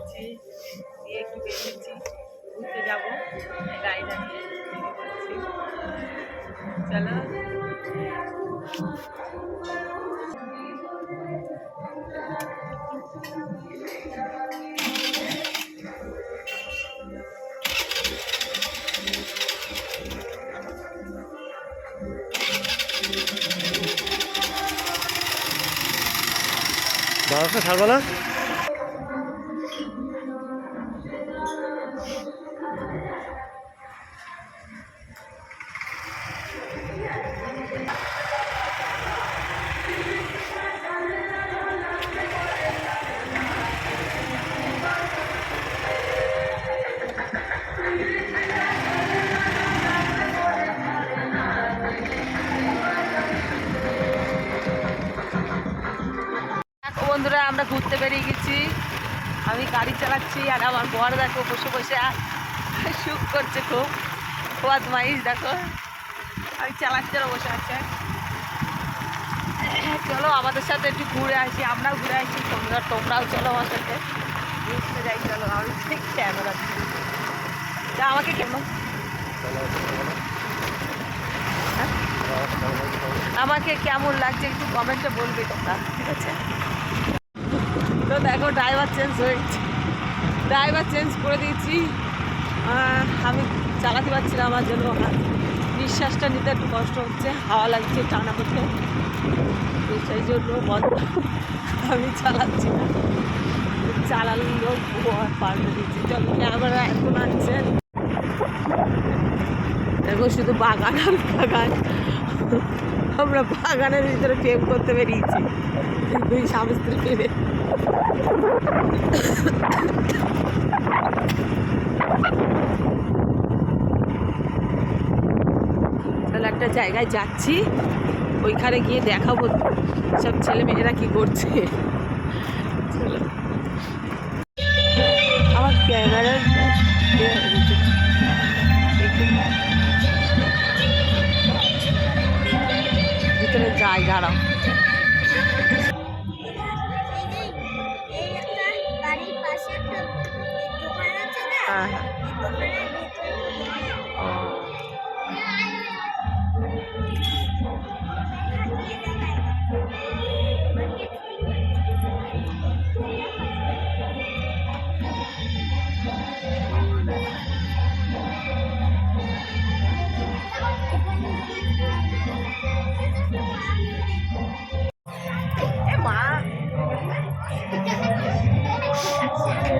নিয়েছি নিয়ে একটু বেরিয়েছি ঘুরতে যাব গাড়িটা নিয়ে চলো। বাবাকে ছাড়বো না আমি গাড়ি চালাচ্ছি আর আমার বর দেখো বসে বসে সুখ করছে খুব। মাইস দেখো। আমি চালাচ্ছি বসে আছে। চলো আমাদের সাথে একটু ঘুরে আসি, আমরাও ঘুরে আসি, তোমরা, তোমরাও চলো আমার সাথে। ঘুরতে যাই, চলো, আমি ঠিক ক্যামেরা তা আমাকে কেন হ্যাঁ? আমাকে কেমন লাগছে একটু কমেন্টে বলবে তোমরা, ঠিক আছে? তো দেখো ড্রাইভার চেঞ্জ হয়েছে ড্রাইভার চেঞ্জ করে দিয়েছি। আমি চালাতে পারছি না আমার জন্য। নিঃশ্বাসটা নিতে একটু কষ্ট হচ্ছে, হাওয়া লাগছে টানা করতে। তো সেই জন্য বন্ধ। আমি চালাচ্ছি না। চালালেও পাল্টে দিচ্ছি চলো ক্যামেরা এখন আছে। দেখো, শুধু বাগান আর বাগান। আমরা বাগানের ভিতরে প্রেম করতে বেরিয়েছি। দুই স্বামী স্ত্রী ফিরে তাহলে একটা জায়গায় যাচ্ছি, ওইখানে গিয়ে দেখাবো সব ছেলে মেয়েরা কি করছে। আমার ক্যামেরার ভিতরে যাই, দাঁড়াও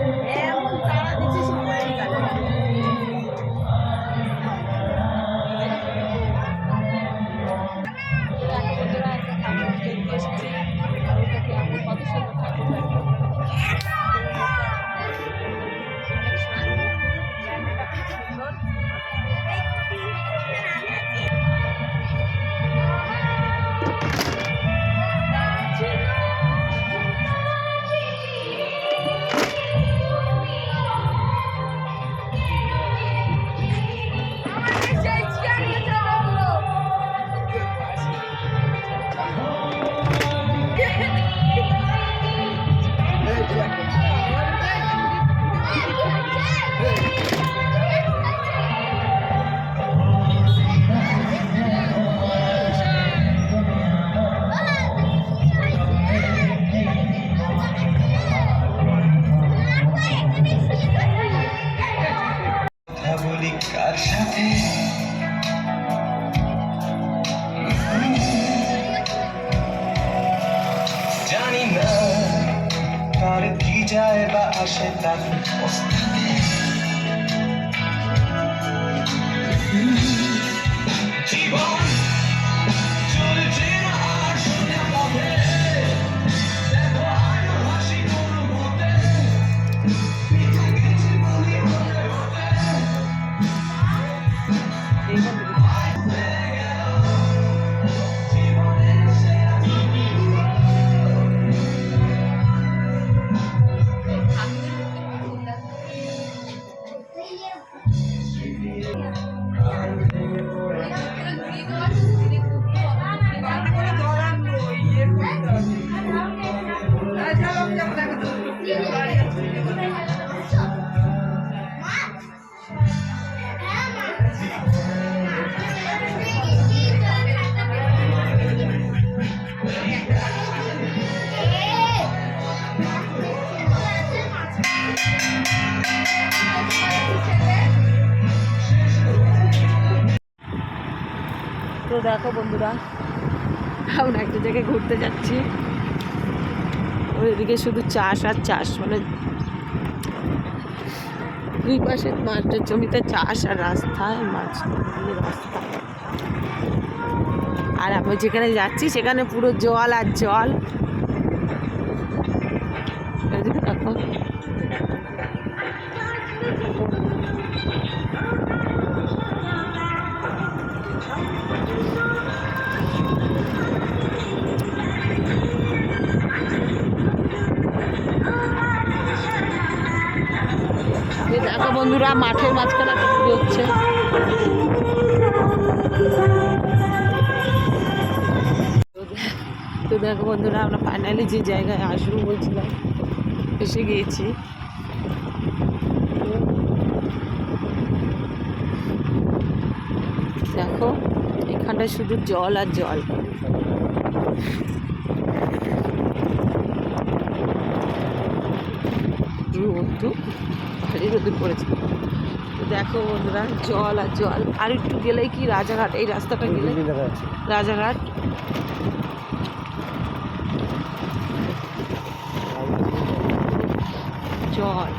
Yeah. দেখো বন্ধুরা, আমরা একটা জায়গায় ঘুরতে যাচ্ছি। ওইদিকে শুধু চাষ আর চাষ মানে দুই পাশে মাঠের জমিতে চাষ আর রাস্তায় মাছ রাস্তা। আর আমি যেখানে যাচ্ছি, সেখানে পুরো জল আর জল। দেখো। দেখো বন্ধুরা, মাঠের মাঝখানে হচ্ছে। তো দেখো বন্ধুরা, আমরা ফাইনালি যে জায়গায় আসব বলছিলাম, এসে গিয়েছি। দেখো এখানটায় শুধু জল আর জল। রোদ্দু ভারী রোদ্দুর পড়েছে। তো দেখো বন্ধুরা জল আর জল। আর একটু গেলেই কি রাজাঘাট এই রাস্তাটা গেলে? রাজাঘাট জল।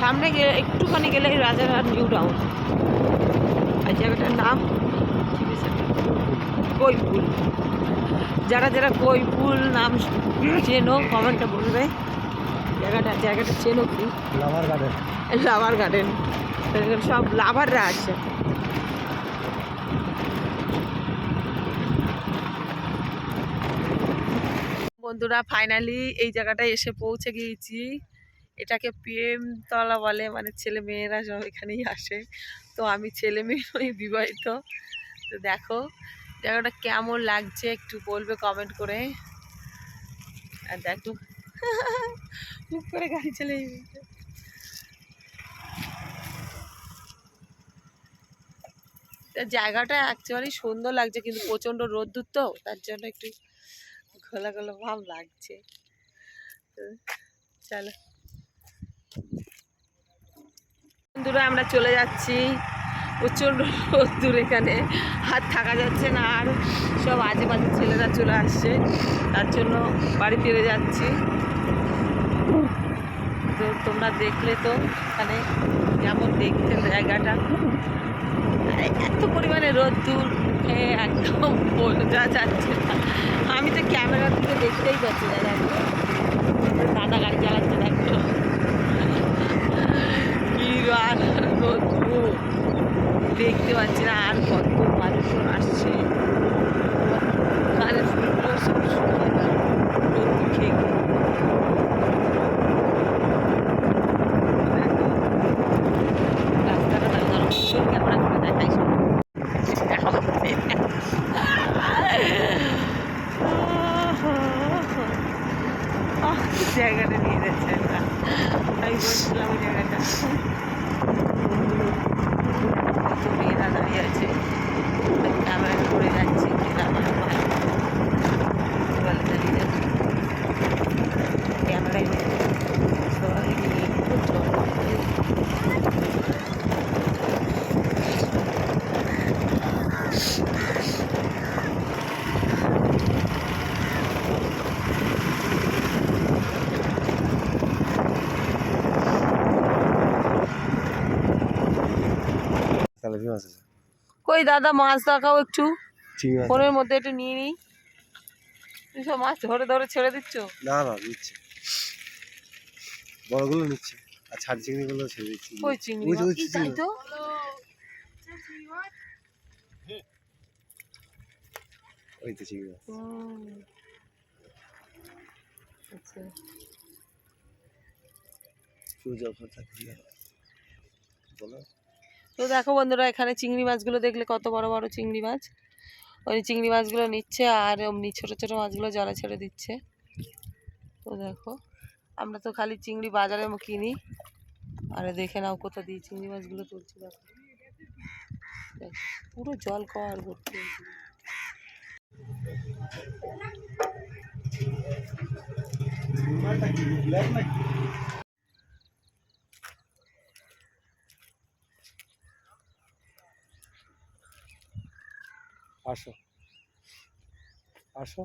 সামনে গেলে একটুখানি গেলে রাজারহাট নিউ টাউন। আর জায়গাটার নাম? কৈপুল যারা যারা কৈপুল নাম চেনো কমেন্টে বলবে। জায়গাটা জায়গাটা চেনো কি? Lover garden. Lover garden. সব লাভাররা আছে। বন্ধুরা ফাইনালি এই জায়গাটায় এসে পৌঁছে গিয়েছি। এটাকে প্রেমতলা বলে মানে ছেলে মেয়েরা সব এখানেই আসে। তো আমি ছেলে মেয়ে নই, বিবাহিত। তো দেখো, জায়গাটা কেমন লাগছে একটু বলবে কমেন্ট করে। আর দেখো, মুখ করে গাড়ি চলে জায়গাটা অ্যাকচুয়ালি সুন্দর লাগছে, কিন্তু প্রচণ্ড রোদ্দুর তো, তার জন্য একটু ঘোলা ঘোলা ভাব লাগছে। চলো। বন্ধুরা, আমরা চলে যাচ্ছি। প্রচণ্ড রোদ্দুর এখানে। হাত থাকা যাচ্ছে না, আর সব আজে বাজে ছেলেরা চলে আসছে। তার জন্য বাড়ি ফিরে যাচ্ছি। তো তোমরা দেখলে তো, এখানে কেমন দেখতে জায়গাটা। এত পরিমাণে রোদ্দুর একদম বোঝা যাচ্ছে আমি তো ক্যামেরা থেকে দেখতেই পাচ্ছি না, দেখো। দাদা গাড়ি চালাচ্ছে, দেখো। আর দেখতে পাচ্ছি না আর কত মানুষজন আসছে। সব জায়গাটা নিয়ে যাচ্ছে জায়গাটা কত মেয়েরা দাঁড়িয়ে আছে ক্যামেরা করে যাচ্ছে ক্যামেরা বলে দাঁড়িয়ে যাচ্ছে ক্যামেরায় সবাই নিয়ে জল তাহলে কি মাছ আছে। কই দাদা মাছ দেখাও একটু। ফোনের মধ্যে একটু নিয়ে নিই। তুমি সব মাছ ধরে ধরে ছেড়ে দিচ্ছ? না না নিচ্ছে। বড়গুলো নিচ্ছে। আর ছাড় চিংড়িগুলো ছেড়ে দিচ্ছি। কই চিংড়ি তাই তো। ওই তো চিংড়ি আচ্ছা। তুই যখন থাকবি বলো। তো দেখো বন্ধুরা, এখানে চিংড়ি মাছগুলো দেখলে কত বড় বড় চিংড়ি মাছ। ওই চিংড়ি মাছগুলো নিচ্ছে আর অমনি ছোটো ছোটো মাছগুলো জলে ছেড়ে দিচ্ছে। তো দেখো, আমরা তো খালি চিংড়ি বাজারে কিনি। আরে দেখে নাও কোথা দিয়ে চিংড়ি মাছগুলো তুলছে দেখো। পুরো জল কর ভর্তি আসো। আসো।